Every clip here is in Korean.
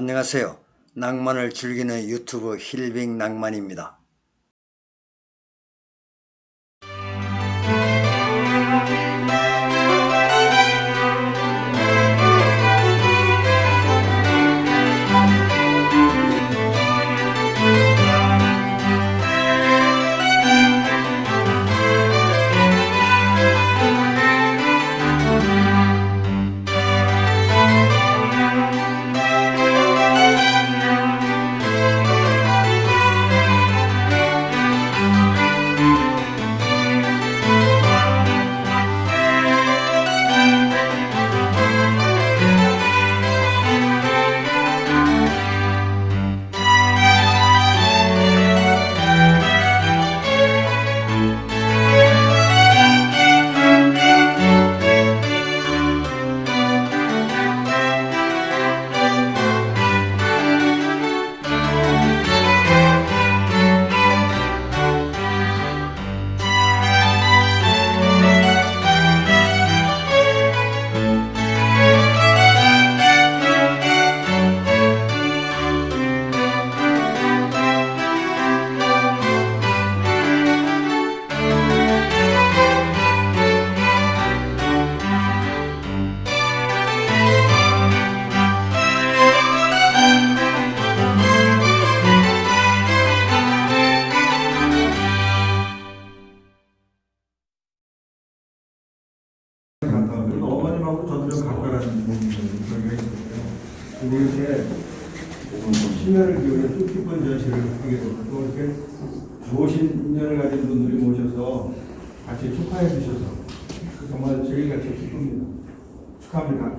안녕하세요. 낭만을 즐기는 유튜브 힐빙 낭만입니다. 이렇게 10년을 기울여 뜻깊은 전시를 하게 또 이렇게 좋으신 인연을 가진 분들이 모셔서 같이 축하해 주셔서 정말 저희같이 기쁩니다. 축하합니다.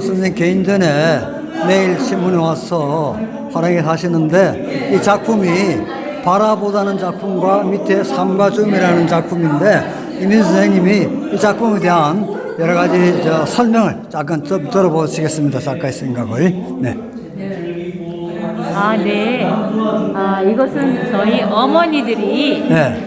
선생님 개인전에 매일 신문에 와서 활약해 하시는데 이 작품이 바라보다는 작품과 밑에 삶과 줌이라는 작품인데 이민 선생님이 이 작품에 대한 여러 가지 저 설명을 잠깐 좀 들어보시겠습니다. 작가의 생각을. 네. 아, 네. 아, 이것은 저희 어머니들이 네.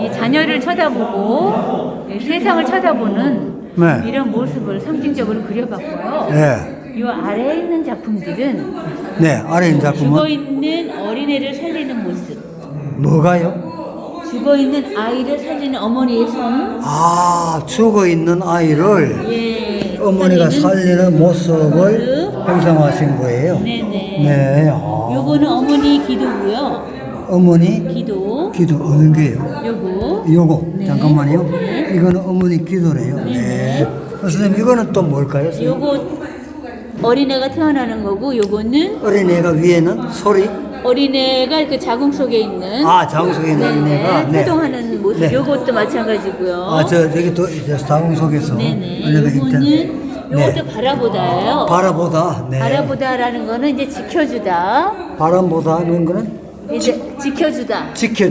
이 자녀를 쳐다보고 이 세상을 쳐다보는 네. 이런 모습을 상징적으로 그려봤고요. 네. 이 아래에 있는 작품들은 네. 아래 있는 죽어 작품은 있는 어린애를 살리는 모습, 뭐가요? 죽어 있는 아이를 살리는 어머니의 손, 아, 죽어 있는 아이를 예, 어머니가 살리는 모습을 모습. 형상화하신 거예요. 네네. 네. 아. 요거는 어머니 기도고요. 어머니 기도. 기도 어느 게요? 요거. 요거 네. 잠깐만요. 네. 이거는 어머니 기도래요. 네. 선생님 이거는 또 뭘까요? 선생님? 요거 어린애가 태어나는 거고 요거는 어린애가 위에는 소리. 어린애가 그 자궁 속에 있는 아 장속에 있는 어린애가. 네네, 태동하는 모습 네. 요것도 마찬가지고요. 아 저 여기 또 이제 자궁 속에서 네네 어린애가 요거는. 요것도 바라보다예요. 바라보다. 네. 바라보다라는 거는 이제 지켜주다. 바람보다는 거는 이제 지켜주다. 지켜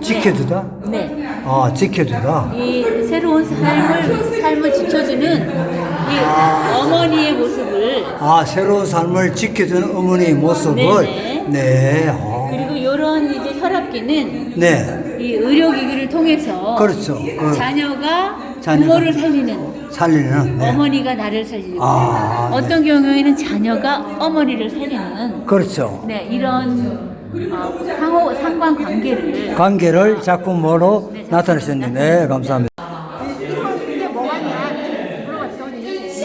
지켜주다. 네. 아 지켜주다. 이 새로운 삶을 삶을 지켜주는 이 어머니의 모습을 아 새로운 삶을 지켜주는 어머니의 모습을. 네네. 네. 아. 그리고 이런 이제 혈압기는 네. 이 의료기기를 통해서 그렇죠. 그 자녀가 자녀가- 부모를 살리는 살리는. 네. 어머니가 나를 살리고 아, 네. 어떤 경우에는 자녀가 어머니를 살리는 그렇죠. 네 이런 어, 상호 상관 관계를 관계를 작품으로 나타내셨는데 네, 감사합니다. 이게 뭐가냐 물어봤더니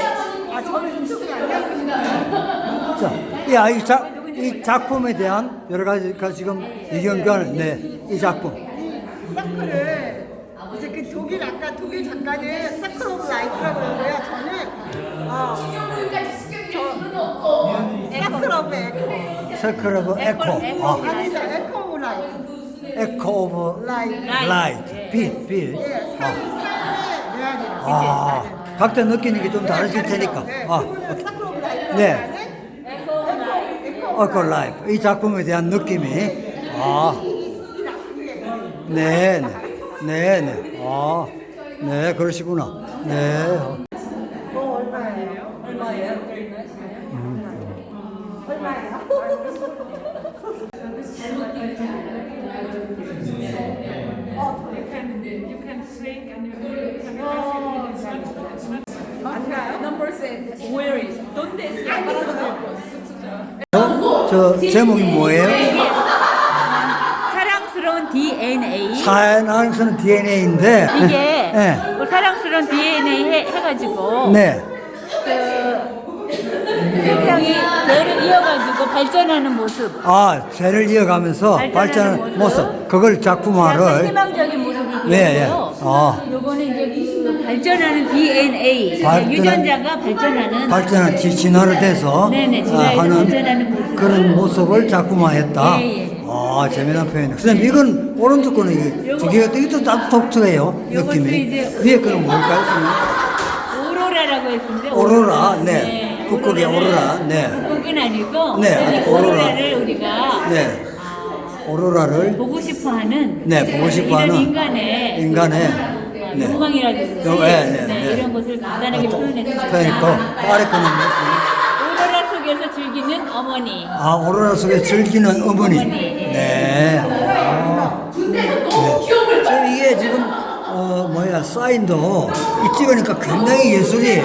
아 저는 유튜브에 안 나왔습니다. 자, 이, 아, 이, 작, 작품에 대한 여러 가지가 지금 의견을 네, 이 작품. 서클을 이제 그 독일 아까 독일 작가는 서클 오브 라이프라고 그러고요. 저는 어, 저 서클 오브 에코 서클 오브 에코. 아, 아니죠 에코 오브 라이프 에코 오브 라이프 라이트. 빛, 빛. 예, 아, 삶의 메아리라고 아, 각자 느끼는 게 좀 다르실 테니까. 아, 오케이. 서클 오브 라이프 네. 에코 라이프. 이 작품에 대한 느낌이. 아, 네, 네. 네, 네. 아, 네, 그러시구나. 네. 저 제목이 뭐예요? 사랑스러운 DNA 사연하는 DNA인데. 이게 네. 그 사랑스러운 DNA 해, 해가지고 네. 그 생명이 대를 이어가지고 발전하는 모습 아, 죄를 이어가면서 발전하는 발전하는 모습. 모습. 그걸 약간 작품화를. 희망적인 모습을 네, 예. 아. 요거는 이제 그 발전하는 DNA 발전한- 유전자가 발전하는 발전한 지- 진화를 돼서 네네, 아, 진화해서 하는. 그런 모습을 작품화했다. 예, 예. 아, 재미난 표현이네. 선생님, 이건 오른쪽 거는 이게 두 개가 이것도 딱 독특해요. 느낌이. 위에 거는 뭘까요, 선생님? 오로라라고 했는데 오로라, 네. 북극의 오로라, 네. 북극은 아니고 네, 이 오로라. 오로라 를 우리가 네. 아, 오로라를 보고 싶어하는 네, 보고 싶어하는 인간의 인간의 아, 네. 욕망이라든지 요- 네, 네, 네. 이런 것을 간단하게 표현했습니다. 표현했고, 아래 거는 무슨? 오로라 속에서 즐기는 어머니. 아, 오로라 속에 즐기는 어머니. 어머니. 네. 아. 네. 지금 이게 지금, 어, 뭐야, 사인도 이 찍으니까 굉장히 예술이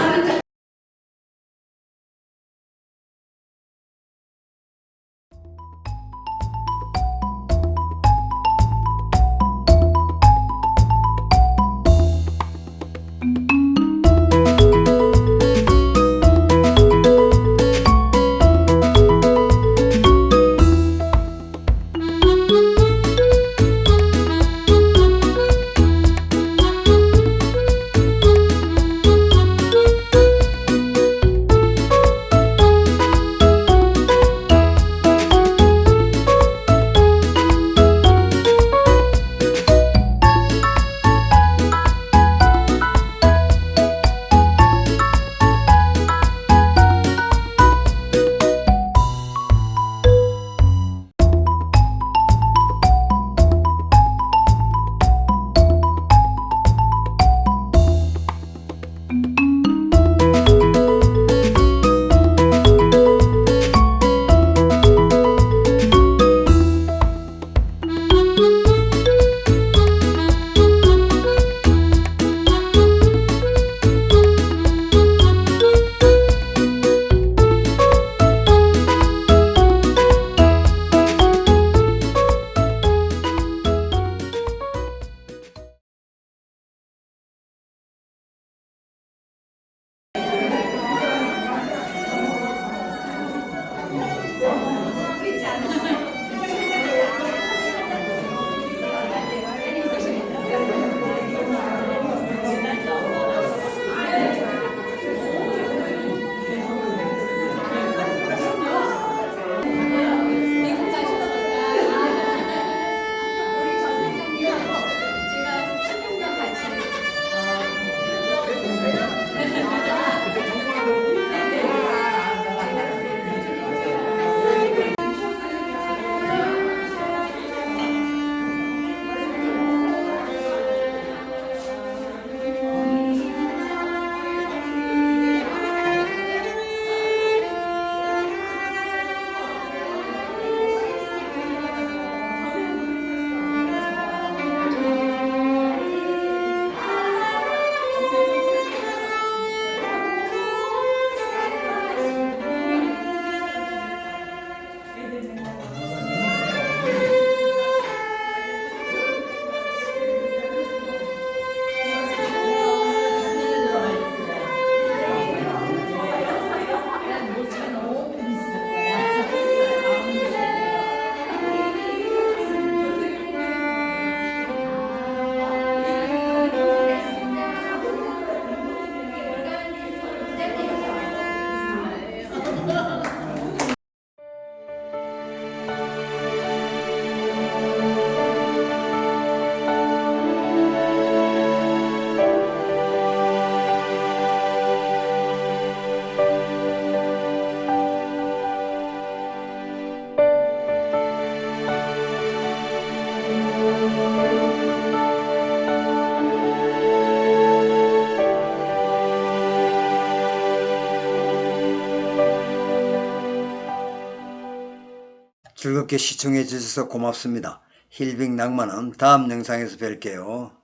시청해 주셔서 고맙습니다. 힐빙 낭만은 다음 영상에서 뵐게요.